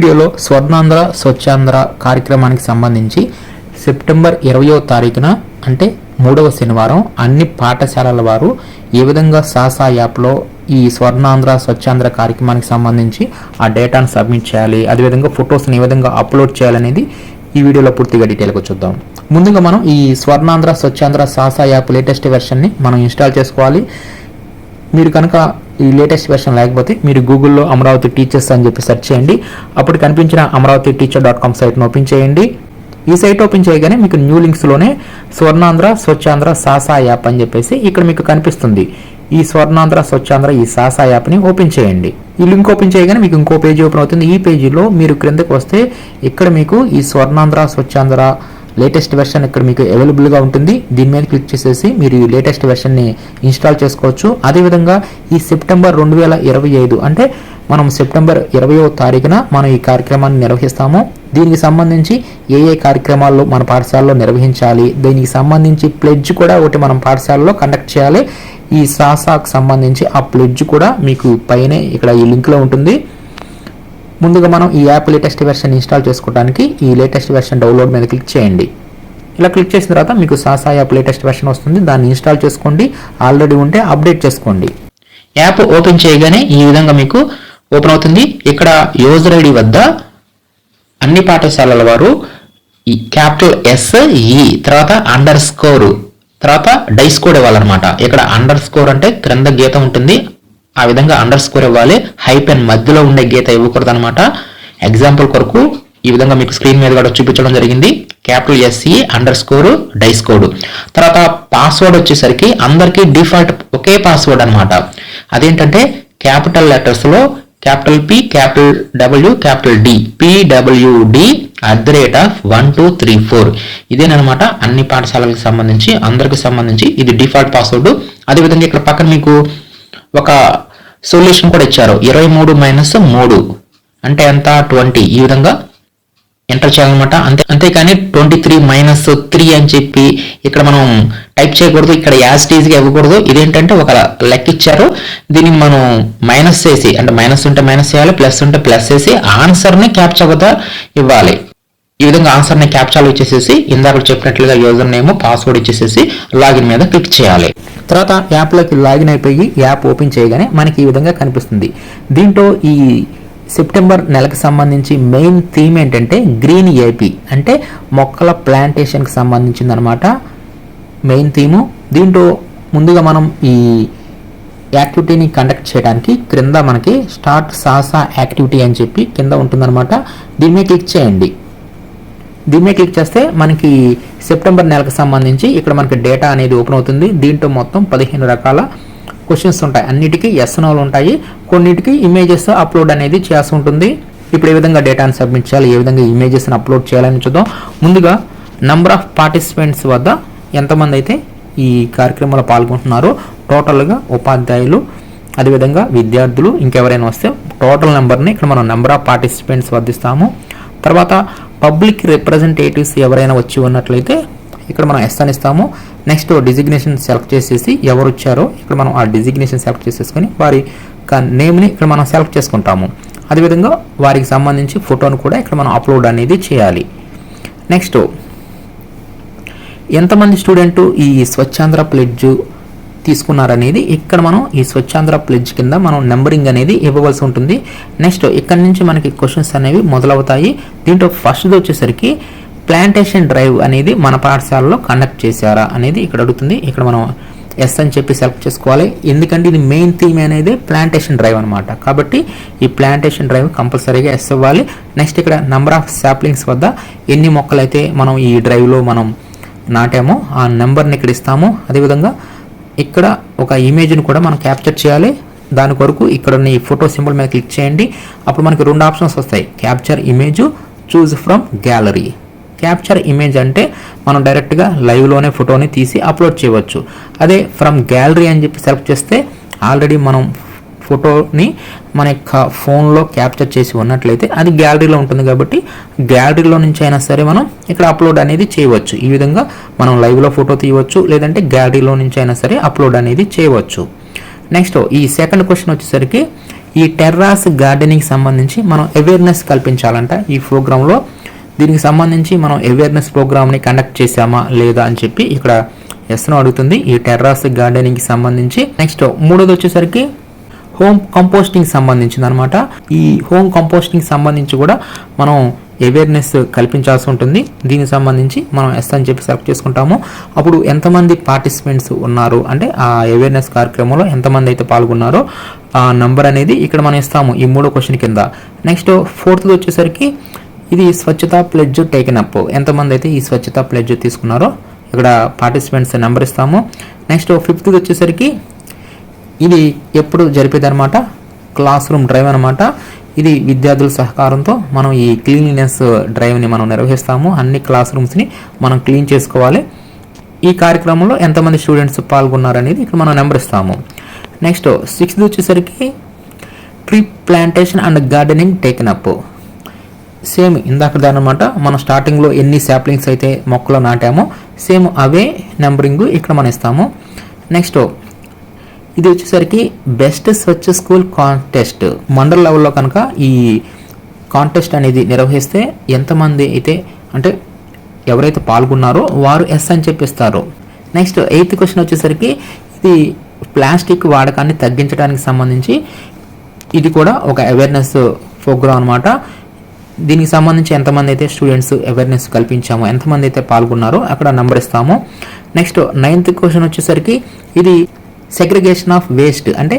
వీడియోలో స్వర్ణాంధ్ర స్వచ్ఛాంధ్ర కార్యక్రమానికి సంబంధించి సెప్టెంబర్ ఇరవయో తారీఖున అంటే మూడవ శనివారం అన్ని పాఠశాలల వారు ఏ విధంగా సాసా యాప్లో ఈ స్వర్ణాంధ్ర స్వచ్ఛాంధ్ర కార్యక్రమానికి సంబంధించి ఆ డేటాను సబ్మిట్ చేయాలి అదేవిధంగా ఫొటోస్ని ఏ విధంగా అప్లోడ్ చేయాలనేది ఈ వీడియోలో పూర్తిగా డీటెయిల్గా చూద్దాం. ముందుగా మనం ఈ స్వర్ణాంధ్ర స్వచ్ఛాంధ్ర సాసా యాప్ లేటెస్ట్ వెర్షన్ని మనం ఇన్స్టాల్ చేసుకోవాలి. మీరు కనుక ఈ లేటెస్ట్ వెర్షన్ లేకపోతే మీరు గూగుల్లో అమరావతి టీచర్స్ అని చెప్పి సెర్చ్ చేయండి. అప్పుడు కనిపించిన అమరావతి టీచర్ డాట్ కామ్ సైట్ను ఓపెన్ చేయండి. ఈ సైట్ ఓపెన్ చేయగానే మీకు న్యూ లింక్స్లోనే స్వర్ణాంధ్ర స్వచ్ఛాంధ్ర సాసా యాప్ అని చెప్పేసి ఇక్కడ మీకు కనిపిస్తుంది. ఈ స్వర్ణాంధ్ర స్వచ్ఛాంధ్ర ఈ సాసా యాప్ని ఓపెన్ చేయండి. ఈ లింక్ ఓపెన్ చేయగానే మీకు ఇంకో పేజీ ఓపెన్ అవుతుంది. ఈ పేజీలో మీరు క్రిందకు వస్తే ఇక్కడ మీకు ఈ స్వర్ణాంధ్ర స్వచ్ఛాంధ్ర లేటెస్ట్ వెర్షన్ ఇక్కడ మీకు అవైలబుల్గా ఉంటుంది. దీని మీద క్లిక్ చేసేసి మీరు ఈ లేటెస్ట్ వెర్షన్ని ఇన్స్టాల్ చేసుకోవచ్చు. అదేవిధంగా ఈ సెప్టెంబర్ రెండు వేల ఇరవై ఐదు అంటే మనం సెప్టెంబర్ ఇరవయో తారీఖున మనం ఈ కార్యక్రమాన్ని నిర్వహిస్తాము. దీనికి సంబంధించి ఏ ఏ కార్యక్రమాల్లో మన పాఠశాలలో నిర్వహించాలి దీనికి సంబంధించి ప్లెడ్జ్ కూడా ఒకటి మనం పాఠశాలలో కండక్ట్ చేయాలి. ఈ సాసాకు సంబంధించి ఆ ప్లెడ్జ్ కూడా మీకు పైనే ఇక్కడ ఈ లింక్లో ఉంటుంది. ముందుగా మనం ఈ యాప్ లేటెస్ట్ వెర్షన్ ఇన్స్టాల్ చేసుకోవడానికి ఈ లేటెస్ట్ వెర్షన్ డౌన్లోడ్ మీద క్లిక్ చేయండి. ఇలా క్లిక్ చేసిన తర్వాత మీకు సాసా యాప్ లేటెస్ట్ వెర్షన్ వస్తుంది. దాన్ని ఇన్స్టాల్ చేసుకోండి. ఆల్రెడీ ఉంటే అప్డేట్ చేసుకోండి. యాప్ ఓపెన్ చేయగానే ఈ విధంగా మీకు ఓపెన్ అవుతుంది. ఇక్కడ యూజర్ ఐడి వద్ద అన్ని పాఠశాలల వారు క్యాపిటల్ ఎస్ ఈ e, తర్వాత అండర్ స్కోర్ తర్వాత డైస్ కోడ్ ఇవ్వాలన్నమాట. ఇక్కడ అండర్ స్కోర్ అంటే క్రింద గీత ఉంటుంది. ఆ విధంగా అండర్ స్కోర్ ఇవ్వాలి హైపెన్ మధ్యలో ఉండే గీత ఇవ్వకూడదు అనమాట ఎగ్జాంపుల్ కొరకు ఈ విధంగా మీకు స్క్రీన్ మీద కూడా చూపించడం జరిగింది. Capital SE underscore DISE code తర్వాత పాస్వర్డ్ వచ్చేసరికి అందరికీ డిఫాల్ట్ ఒకే పాస్వర్డ్ అనమాట అదేంటంటే capital లెటర్స్లో capital P capital W capital D PWD at the rate of one two three four ఇదేనమాట అన్ని పాఠశాలలకు సంబంధించి అందరికి సంబంధించి ఇది డిఫాల్ట్ పాస్వర్డ్ అదేవిధంగా ఇక్కడ పక్కన మీకు ఒక సొల్యూషన్ కూడా ఇచ్చారు. ఇరవై మూడు మైనస్ మూడు. అంటే ఎంత? ట్వంటీ. ఈ విధంగా ఎంటర్ చేయాలన్నమాట. అంతే అంతేకాని ట్వంటీ త్రీ మైనస్ త్రీ అని చెప్పి ఇక్కడ మనం టైప్ చేయకూడదు. ఇక్కడ యాజ్గా ఇవ్వకూడదు. ఇదేంటంటే ఒక లెక్క ఇచ్చారు. దీన్ని మనం మైనస్ చేసి అంటే మైనస్ ఉంటే మైనస్ చేయాలి ప్లస్ ఉంటే ప్లస్ చేసి ఆన్సర్ని క్యాప్చర్ వద్ద ఇవ్వాలి. ఈ విధంగా ఆన్సర్ని క్యాప్చాలు ఇచ్చేసేసి ఇందాక చెప్పినట్లుగా యూజర్ నేమ్ పాస్వర్డ్ ఇచ్చేసేసి లాగిన్ మీద క్లిక్ చేయాలి. తర్వాత యాప్లోకి లాగిన్ అయిపోయి యాప్ ఓపెన్ చేయగానే మనకి ఈ విధంగా కనిపిస్తుంది. దీంట్లో ఈ సెప్టెంబర్ నెలకు సంబంధించి మెయిన్ థీమ్ ఏంటంటే గ్రీన్ ఏపీ అంటే మొక్కల ప్లాంటేషన్కి సంబంధించింది అనమాట మెయిన్ థీము. దీంట్లో ముందుగా మనం ఈ యాక్టివిటీని కండక్ట్ చేయడానికి క్రింద మనకి స్టార్ట్ సాసా యాక్టివిటీ అని చెప్పి కింద ఉంటుందన్నమాట. దీని మీద క్లిక్ చేయండి. దీని మీద క్లిక్ చేస్తే మనకి సెప్టెంబర్ నెలకు సంబంధించి ఇక్కడ మనకి డేటా అనేది ఓపెన్ అవుతుంది. దీంట్లో మొత్తం పదిహేను రకాల క్వశ్చన్స్ ఉంటాయి. అన్నిటికీ ఎస్ఎన్ఓలు ఉంటాయి. కొన్నిటికి ఇమేజెస్ అప్లోడ్ అనేది చేయాల్సి ఉంటుంది. ఇప్పుడు ఏ విధంగా డేటాను సబ్మిట్ చేయాలి? ఏ విధంగా ఇమేజెస్ని అప్లోడ్ చేయాలని చూద్దాం. ముందుగా నంబర్ ఆఫ్ పార్టిసిపెంట్స్ వద్ద ఎంతమంది అయితే ఈ కార్యక్రమంలో పాల్గొంటున్నారో టోటల్గా ఉపాధ్యాయులు అదేవిధంగా విద్యార్థులు ఇంకెవరైనా వస్తే టోటల్ నెంబర్ని ఇక్కడ మనం నెంబర్ ఆఫ్ పార్టిసిపెంట్స్ వద్దిస్తాము తర్వాత పబ్లిక్ రిప్రజెంటేటివ్స్ ఎవరైనా వచ్చి ఉన్నట్లయితే ఇక్కడ మనం ఎస్ అని ఇస్తాము. నెక్స్ట్ డిజిగ్నేషన్ సెలెక్ట్ చేసేసి ఎవరు వచ్చారో ఇక్కడ మనం ఆ డిజిగ్నేషన్ సెలెక్ట్ చేసేసుకొని వారి నేమ్ని ఇక్కడ మనం సెలెక్ట్ చేసుకుంటాము. అదేవిధంగా వారికి సంబంధించి ఫోటోను కూడా ఇక్కడ మనం అప్లోడ్ అనేది చేయాలి. నెక్స్ట్ ఎంతమంది స్టూడెంట్ ఈ స్వచ్ఛాంధ్ర ప్లెడ్జ్ తీసుకున్నారనేది ఇక్కడ మనం ఈ స్వచ్ఛాంధ్ర ప్లెడ్జ్ కింద మనం నెంబరింగ్ అనేది ఇవ్వవలసి ఉంటుంది. నెక్స్ట్ ఇక్కడ నుంచి మనకి క్వశ్చన్స్ అనేవి మొదలవుతాయి. దీంట్లో ఫస్ట్ది వచ్చేసరికి ప్లాంటేషన్ డ్రైవ్ అనేది మన పాఠశాలలో కండక్ట్ చేశారా అనేది ఇక్కడ అడుగుతుంది. ఇక్కడ మనం ఎస్ అని చెప్పి సెలెక్ట్ చేసుకోవాలి. ఎందుకంటే ఇది మెయిన్ థీమ్ అనేది ప్లాంటేషన్ డ్రైవ్ అనమాట కాబట్టి ఈ ప్లాంటేషన్ డ్రైవ్ కంపల్సరీగా ఎస్ ఇవ్వాలి. నెక్స్ట్ ఇక్కడ నెంబర్ ఆఫ్ సాప్లింగ్స్ వద్ద ఎన్ని మొక్కలైతే మనం ఈ డ్రైవ్లో మనం నాటామో ఆ నెంబర్ని ఇక్కడ ఇస్తాము అదేవిధంగా ఇక్కడ ఒక ఇమేజ్ని కూడా మనం క్యాప్చర్ చేయాలి. దాని కొరకు ఇక్కడ ఈ ఫోటో సింబల్ మీద క్లిక్ చేయండి. అప్పుడు మనకి రెండు ఆప్షన్స్ వస్తాయి. Capture image choose from gallery capture image అంటే మనం డైరెక్ట్గా లైవ్లోనే ఫోటోని తీసి అప్లోడ్ చేయవచ్చు. అదే ఫ్రమ్ గ్యాలరీ అని చెప్పి సెలెక్ట్ చేస్తే ఆల్రెడీ మనం ఫోటోని మన యొక్క ఫోన్లో క్యాప్చర్ చేసి ఉన్నట్లయితే అది గ్యాలరీలో ఉంటుంది కాబట్టి గ్యాలరీలో నుంచి అయినా సరే మనం ఇక్కడ అప్లోడ్ అనేది చేయవచ్చు. ఈ విధంగా మనం లైవ్లో ఫోటో తీయవచ్చు లేదంటే గ్యాలరీలో నుంచి అయినా సరే అప్లోడ్ అనేది చేయవచ్చు. నెక్స్ట్ ఈ సెకండ్ క్వశ్చన్ వచ్చేసరికి ఈ టెర్రాస్ గార్డెనింగ్ సంబంధించి మనం అవేర్నెస్ కల్పించాలంట. ఈ ప్రోగ్రాంలో దీనికి సంబంధించి మనం అవేర్నెస్ ప్రోగ్రామ్ని కండక్ట్ చేశామా లేదా అని చెప్పి ఇక్కడ ఎస్ను అడుగుతుంది. ఈ టెర్రాస్ గార్డెనింగ్కి సంబంధించి. నెక్స్ట్ మూడోది వచ్చేసరికి హోమ్ కంపోస్టింగ్ సంబంధించింది అనమాట ఈ హోమ్ కంపోస్టింగ్ సంబంధించి కూడా మనం అవేర్నెస్ కల్పించాల్సి ఉంటుంది. దీనికి సంబంధించి మనం ఎస్ అని చెప్పి సెలెక్ట్ చేసుకుంటాము. అప్పుడు ఎంతమంది పార్టిసిపెంట్స్ ఉన్నారు? అంటే ఆ అవేర్నెస్ కార్యక్రమంలో ఎంతమంది అయితే పాల్గొన్నారో ఆ నంబర్ అనేది ఇక్కడ మనం ఇస్తాము ఈ మూడో క్వశ్చన్ కింద. నెక్స్ట్ ఫోర్త్ వచ్చేసరికి ఇది స్వచ్ఛత ప్లెడ్జ్ టేకెన్ అప్ ఎంతమంది అయితే ఈ స్వచ్ఛత ప్లెడ్జ్ తీసుకున్నారో ఇక్కడ పార్టిసిపెంట్స్ నెంబర్ ఇస్తాము. నెక్స్ట్ ఫిఫ్త్ వచ్చేసరికి ఇది ఎప్పుడు జరిపేదన్నమాట క్లాస్ రూమ్ డ్రైవ్ అనమాట ఇది విద్యార్థుల సహకారంతో మనం ఈ క్లీన్లీనెస్ డ్రైవ్ని మనం నిర్వహిస్తాము. అన్ని క్లాస్ రూమ్స్ని మనం క్లీన్ చేసుకోవాలి. ఈ కార్యక్రమంలో ఎంతమంది స్టూడెంట్స్ పాల్గొన్నారనేది ఇక్కడ మనం నెంబర్ ఇస్తాము. నెక్స్ట్ సిక్స్త్ వచ్చేసరికి tree plantation and gardening taken up same ఇందాక దానమాట మనం స్టార్టింగ్లో ఎన్ని శాప్లింగ్స్ అయితే మొక్కలు నాటామో సేమ్ అవే నెంబరింగ్ ఇక్కడ మనం ఇస్తాము. నెక్స్ట్ ఇది వచ్చేసరికి best Swachh school contest mandal లెవెల్లో కనుక ఈ కాంటెస్ట్ అనేది నిర్వహిస్తే ఎంతమంది అయితే అంటే ఎవరైతే పాల్గొన్నారో వారు ఎస్ అని చెప్పిస్తారు. నెక్స్ట్ ఎయిత్ క్వశ్చన్ వచ్చేసరికి ఇది ప్లాస్టిక్ వాడకాన్ని తగ్గించడానికి సంబంధించి ఇది కూడా ఒక అవేర్నెస్ ప్రోగ్రామ్ అనమాట దీనికి సంబంధించి ఎంతమంది అయితే స్టూడెంట్స్ అవేర్నెస్ కల్పించాము ఎంతమంది అయితే పాల్గొన్నారో అక్కడ నెంబర్ ఇస్తాము. నెక్స్ట్ నైన్త్ క్వశ్చన్ వచ్చేసరికి ఇది సెగ్రిగేషన్ ఆఫ్ వేస్ట్ అంటే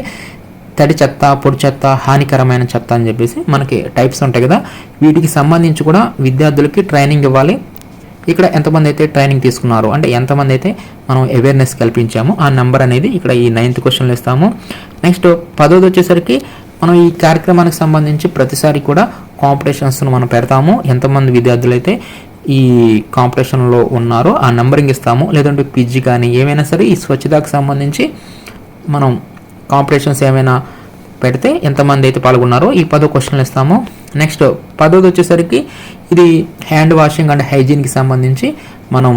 తడి చెత్త పొడి చెత్త హానికరమైన చెత్త అని చెప్పేసి మనకి టైప్స్ ఉంటాయి కదా. వీటికి సంబంధించి కూడా విద్యార్థులకి ట్రైనింగ్ ఇవ్వాలి. ఇక్కడ ఎంతమంది అయితే ట్రైనింగ్ తీసుకున్నారు? అంటే ఎంతమంది అయితే మనం అవేర్నెస్ కల్పించామో ఆ నెంబర్ అనేది ఇక్కడ ఈ నైన్త్ క్వశ్చన్లు ఇస్తాము. నెక్స్ట్ పదోది వచ్చేసరికి మనం ఈ కార్యక్రమానికి సంబంధించి ప్రతిసారి కూడా కాంపిటీషన్స్ను మనం పెడతాము. ఎంతమంది విద్యార్థులు అయితే ఈ కాంపిటీషన్లో ఉన్నారో ఆ నెంబరింగ్ ఇస్తాము. లేదంటే పిజ్జి కానీ ఏమైనా సరే ఈ స్వచ్ఛతకు సంబంధించి మనం కాంపిటీషన్స్ ఏమైనా పెడితే ఎంతమంది అయితే పాల్గొన్నారో ఈ పదో క్వశ్చన్లు ఇస్తాము. నెక్స్ట్ పదోది వచ్చేసరికి ఇది హ్యాండ్ వాషింగ్ అండ్ హైజీన్కి సంబంధించి మనం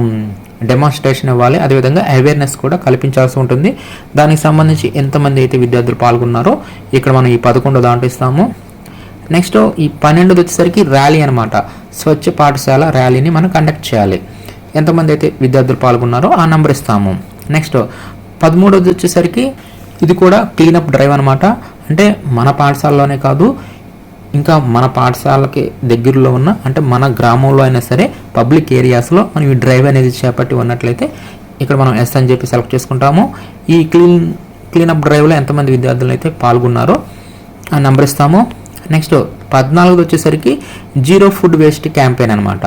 డెమాన్స్ట్రేషన్ ఇవ్వాలి. అదేవిధంగా అవేర్నెస్ కూడా కల్పించాల్సి ఉంటుంది. దానికి సంబంధించి ఎంతమంది అయితే విద్యార్థులు పాల్గొన్నారో ఇక్కడ మనం ఈ పదకొండో దాంట్లో ఇస్తాము. నెక్స్ట్ ఈ పన్నెండుది వచ్చేసరికి ర్యాలీ అనమాట స్వచ్ఛ పాఠశాల ర్యాలీని మనం కండక్ట్ చేయాలి. ఎంతమంది అయితే విద్యార్థులు పాల్గొన్నారో ఆ నెంబర్ ఇస్తాము. నెక్స్ట్ పదమూడవది వచ్చేసరికి ఇది కూడా క్లీనప్ డ్రైవ్ అనమాట అంటే మన పాఠశాలలోనే కాదు ఇంకా మన పాఠశాలకి దగ్గరలో ఉన్న అంటే మన గ్రామంలో అయినా సరే పబ్లిక్ ఏరియాస్లో మనం ఈ డ్రైవ్ అనేది చేపట్టి ఉన్నట్లయితే ఇక్కడ మనం ఎస్ అని చెప్పి సెలెక్ట్ చేసుకుంటాము. ఈ క్లీన్ క్లీనప్ డ్రైవ్లో ఎంతమంది విద్యార్థులు అయితే పాల్గొన్నారో ఆ నెంబర్ ఇస్తాము. నెక్స్ట్ పద్నాలుగు వచ్చేసరికి జీరో ఫుడ్ వేస్ట్ క్యాంపెయిన్ అనమాట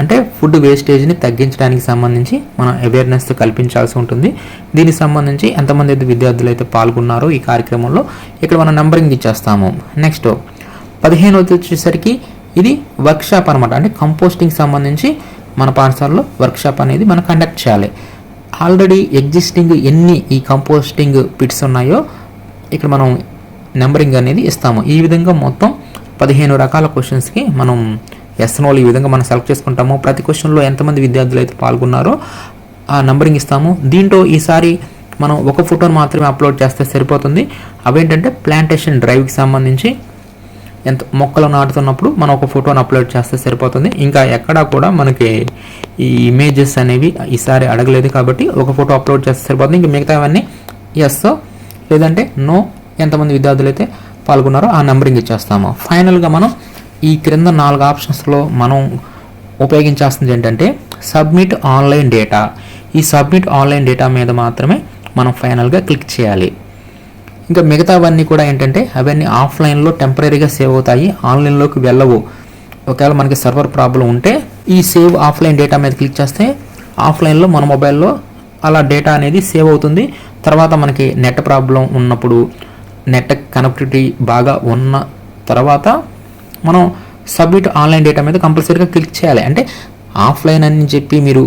అంటే ఫుడ్ వేస్టేజ్ని తగ్గించడానికి సంబంధించి మనం అవేర్నెస్ కల్పించాల్సి ఉంటుంది. దీనికి సంబంధించి ఎంతమంది అయితే విద్యార్థులు అయితే పాల్గొన్నారో ఈ కార్యక్రమంలో ఇక్కడ మనం నెంబరింగ్ ఇచ్చేస్తాము. నెక్స్ట్ పదిహేను వచ్చేసరికి ఇది వర్క్షాప్ అనమాట అంటే కంపోస్టింగ్ సంబంధించి మన పాఠశాలలో వర్క్షాప్ అనేది మనం కండక్ట్ చేయాలి. ఆల్రెడీ ఎగ్జిస్టింగ్ ఎన్ని ఈ కంపోస్టింగ్ పిట్స్ ఉన్నాయో ఇక్కడ మనం నెంబరింగ్ అనేది ఇస్తాము. ఈ విధంగా మొత్తం పదిహేను రకాల క్వశ్చన్స్కి మనం ఎస్ఎన్ఓలు ఈ విధంగా మనం సెలెక్ట్ చేసుకుంటాము. ప్రతి క్వశ్చన్లో ఎంతమంది విద్యార్థులు అయితే పాల్గొన్నారో ఆ నంబరింగ్ ఇస్తాము. దీంట్లో ఈసారి మనం ఒక ఫోటోని మాత్రమే అప్లోడ్ చేస్తే సరిపోతుంది. అవేంటంటే ప్లాంటేషన్ డ్రైవ్కి సంబంధించి ఎంత మొక్కలు నాటుతున్నప్పుడు మనం ఒక ఫోటోని అప్లోడ్ చేస్తే సరిపోతుంది. ఇంకా ఎక్కడా కూడా మనకి ఈ ఇమేజెస్ అనేవి ఈసారి అడగలేదు కాబట్టి ఒక ఫోటో అప్లోడ్ చేస్తే సరిపోతుంది. ఇంకా మిగతావన్నీ ఎస్ లేదంటే నో ఎంతమంది విద్యార్థులు అయితే పాల్గొన్నారో ఆ నెంబరింగ్ ఇచ్చేస్తాము. ఫైనల్గా మనం ఈ క్రింద నాలుగు ఆప్షన్స్లో మనం ఉపయోగించాల్సింది ఏంటంటే సబ్మిట్ ఆన్లైన్ డేటా. ఈ సబ్మిట్ ఆన్లైన్ డేటా మీద మాత్రమే మనం ఫైనల్గా క్లిక్ చేయాలి. ఇంకా మిగతావన్నీ కూడా ఏంటంటే అవన్నీ ఆఫ్లైన్లో టెంపరీగా సేవ్ అవుతాయి. ఆన్లైన్లోకి వెళ్ళవు. ఒకవేళ మనకి సర్వర్ ప్రాబ్లం ఉంటే ఈ సేవ్ ఆఫ్లైన్ డేటా మీద క్లిక్ చేస్తే ఆఫ్లైన్లో మన మొబైల్లో అలా డేటా అనేది సేవ్ అవుతుంది. తర్వాత మనకి నెట్ ప్రాబ్లం ఉన్నప్పుడు నెట్ కనెక్టివిటీ బాగా ఉన్న తర్వాత మనం సబ్మిట్ ఆన్లైన్ డేటా మీద కంపల్సరీగా క్లిక్ చేయాలి. అంటే ఆఫ్లైన్ అని చెప్పి మీరు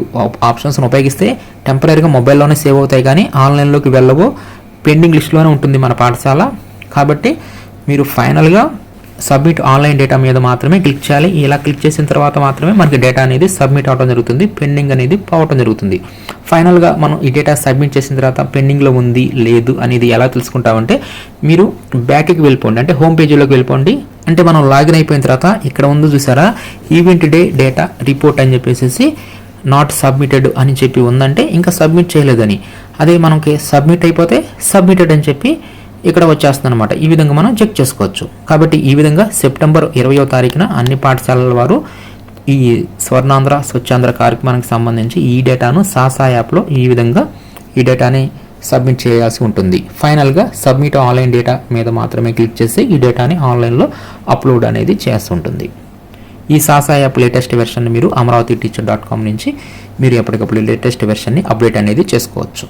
ఆప్షన్స్ని ఉపయోగిస్తే టెంపరీగా మొబైల్లోనే సేవ్ అవుతాయి కానీ ఆన్లైన్లోకి వెళ్ళవో. పెండింగ్ లిస్ట్లోనే ఉంటుంది మన పాఠశాల. కాబట్టి మీరు ఫైనల్గా సబ్మిట్ ఆన్లైన్ డేటా మీద మాత్రమే క్లిక్ చేయాలి. ఇలా క్లిక్ చేసిన తర్వాత మాత్రమే మనకి డేటా అనేది సబ్మిట్ అవడం జరుగుతుంది. పెండింగ్ అనేది పోవటం జరుగుతుంది. ఫైనల్గా మనం ఈ డేటా సబ్మిట్ చేసిన తర్వాత పెండింగ్లో ఉంది లేదు అనేది ఎలా తెలుసుకుంటామంటే మీరు బ్యాక్కి వెళ్ళిపోండి. అంటే హోమ్ పేజీలోకి వెళ్ళిపోండి. అంటే మనం లాగిన్ అయిపోయిన తర్వాత ఇక్కడ ఉంది చూసారా? ఈవెంట్ డే డేటా రిపోర్ట్ అని చెప్పేసి నాట్ సబ్మిటెడ్ అని చెప్పి ఉందంటే ఇంకా సబ్మిట్ చేయలేదని. అదే మనకి సబ్మిట్ అయిపోతే సబ్మిటెడ్ అని చెప్పి ఇక్కడ వచ్చేస్తుంది అనమాట ఈ విధంగా మనం చెక్ చేసుకోవచ్చు. కాబట్టి ఈ విధంగా సెప్టెంబర్ ఇరవయో తారీఖున అన్ని పాఠశాలల వారు ఈ స్వర్ణాంధ్ర స్వచ్ఛాంధ్ర కార్యక్రమానికి సంబంధించి ఈ డేటాను సాసా యాప్లో ఈ విధంగా ఈ డేటాని సబ్మిట్ చేయాల్సి ఉంటుంది. ఫైనల్గా సబ్మిట్ ఆన్లైన్ డేటా మీద మాత్రమే క్లిక్ చేసి ఈ డేటాని ఆన్లైన్లో అప్లోడ్ అనేది చేస్తుంటుంది ఈ సాసా యాప్ లేటెస్ట్ వెర్షన్ మీరు అమరావతి టీచర్ డాట్ కామ్ నుంచి మీరు ఎప్పటికప్పుడు లేటెస్ట్ వెర్షన్ని అప్డేట్ అనేది చేసుకోవచ్చు.